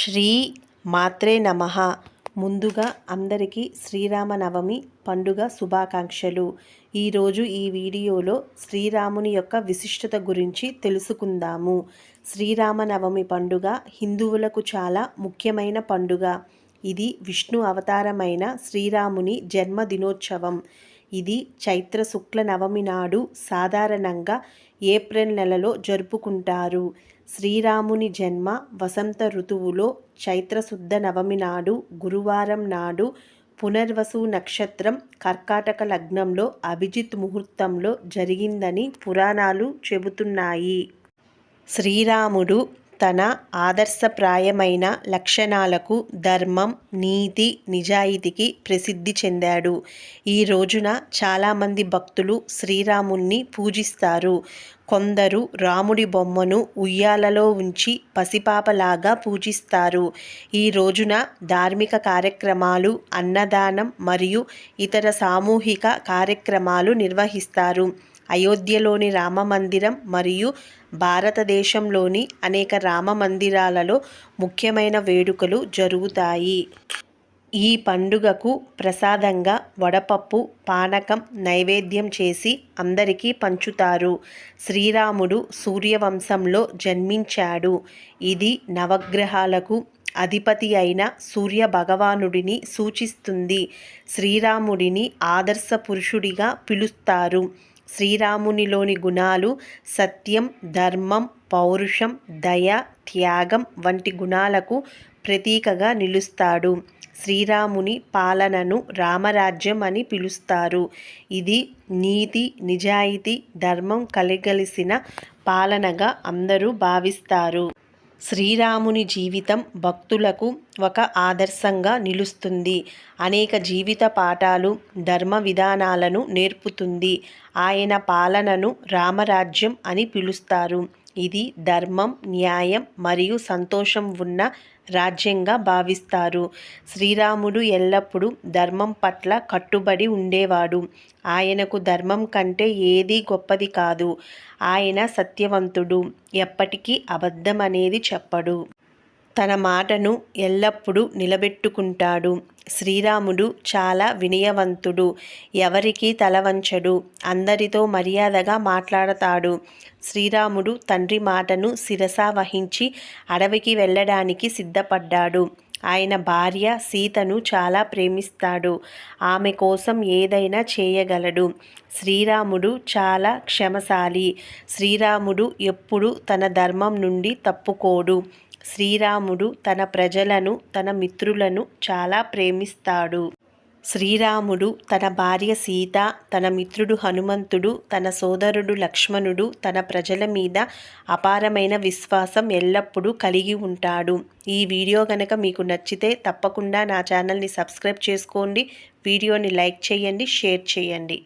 శ్రీ మాత్రే నమ. ముందుగా అందరికీ శ్రీరామనవమి పండుగ శుభాకాంక్షలు. ఈరోజు ఈ వీడియోలో శ్రీరాముని యొక్క విశిష్టత గురించి తెలుసుకుందాము. శ్రీరామనవమి పండుగ హిందువులకు చాలా ముఖ్యమైన పండుగ. ఇది విష్ణు అవతారమైన శ్రీరాముని జన్మదినోత్సవం. ఇది చైత్ర శుక్ల నవమి నాడు సాధారణంగా ఏప్రిల్ నెలలో జరుపుకుంటారు. శ్రీరాముని జన్మ వసంత ఋతువులో చైత్రశుద్ధ నవమి నాడు గురువారం నాడు పునర్వసు నక్షత్రం కర్కాటక లగ్నంలో అభిజిత్ ముహూర్తంలో జరిగిందని పురాణాలు చెబుతున్నాయి. శ్రీరాముడు తన ఆదర్శప్రాయమైన లక్షణాలకు ధర్మం నీతి నిజాయితీకి ప్రసిద్ధి చెందాడు. ఈ రోజున చాలామంది భక్తులు శ్రీరాముణ్ణి పూజిస్తారు. కొందరు రాముడి బొమ్మను ఉయ్యాలలో ఉంచి పసిపాపలాగా పూజిస్తారు. ఈ రోజున ధార్మిక కార్యక్రమాలు అన్నదానం మరియు ఇతర సామూహిక కార్యక్రమాలు నిర్వహిస్తారు. అయోధ్యలోని రామ మందిరం మరియు భారతదేశంలోని అనేక రామ మందిరాలలో ముఖ్యమైన వేడుకలు జరుగుతాయి. ఈ పండుగకు ప్రసాదంగా వడపప్పు పానకం నైవేద్యం చేసి అందరికీ పంచుతారు. శ్రీరాముడు సూర్యవంశంలో జన్మించాడు. ఇది నవగ్రహాలకు అధిపతి అయిన సూర్య భగవానుడిని సూచిస్తుంది. శ్రీరాముడిని ఆదర్శ పురుషుడిగా పిలుస్తారు. శ్రీరామునిలోని గుణాలు సత్యం ధర్మం పౌరుషం దయ త్యాగం వంటి గుణాలకు ప్రతీకగా నిలుస్తాడు. శ్రీరాముని పాలనను రామరాజ్యం అని పిలుస్తారు. ఇది నీతి నిజాయితీ ధర్మం కలిగలిసిన పాలనగా అందరూ భావిస్తారు. శ్రీరాముని జీవితం భక్తులకు ఒక ఆదర్శంగా నిలుస్తుంది. అనేక జీవిత పాఠాలు ధర్మ విధానాలను నేర్పుతుంది. ఆయన పాలనను రామరాజ్యం అని పిలుస్తారు. ఇది ధర్మం న్యాయం మరియు సంతోషం ఉన్న రాజ్యంగా భావిస్తారు. శ్రీరాముడు ఎల్లప్పుడూ ధర్మం పట్ల కట్టుబడి ఉండేవాడు. ఆయనకు ధర్మం కంటే ఏదీ గొప్పది కాదు. ఆయన సత్యవంతుడు. ఎప్పటికీ అబద్ధం అనేది చెప్పడు. తన మాటను ఎల్లప్పుడూ నిలబెట్టుకుంటాడు. శ్రీరాముడు చాలా వినయవంతుడు. ఎవరికి తలవంచడు అందరితో మర్యాదగా మాట్లాడతాడు. శ్రీరాముడు తండ్రి మాటను శిరసా వహించి అడవికి వెళ్ళడానికి సిద్ధపడ్డాడు. ఆయన భార్య సీతను చాలా ప్రేమిస్తాడు. ఆమె కోసం ఏదైనా చేయగలడు. శ్రీరాముడు చాలా క్షమశాలి. శ్రీరాముడు ఎప్పుడు తన ధర్మం నుండి తప్పుకోడు. శ్రీరాముడు తన ప్రజలను తన మిత్రులను చాలా ప్రేమిస్తాడు. శ్రీరాముడు తన భార్య సీత తన మిత్రుడు హనుమంతుడు తన సోదరుడు లక్ష్మణుడు తన ప్రజల మీద అపారమైన విశ్వాసం ఎల్లప్పుడూ కలిగి ఉంటాడు. ఈ వీడియో కనుక మీకు నచ్చితే తప్పకుండా నా ఛానల్ని సబ్స్క్రైబ్ చేసుకోండి. వీడియోని లైక్ చేయండి షేర్ చేయండి.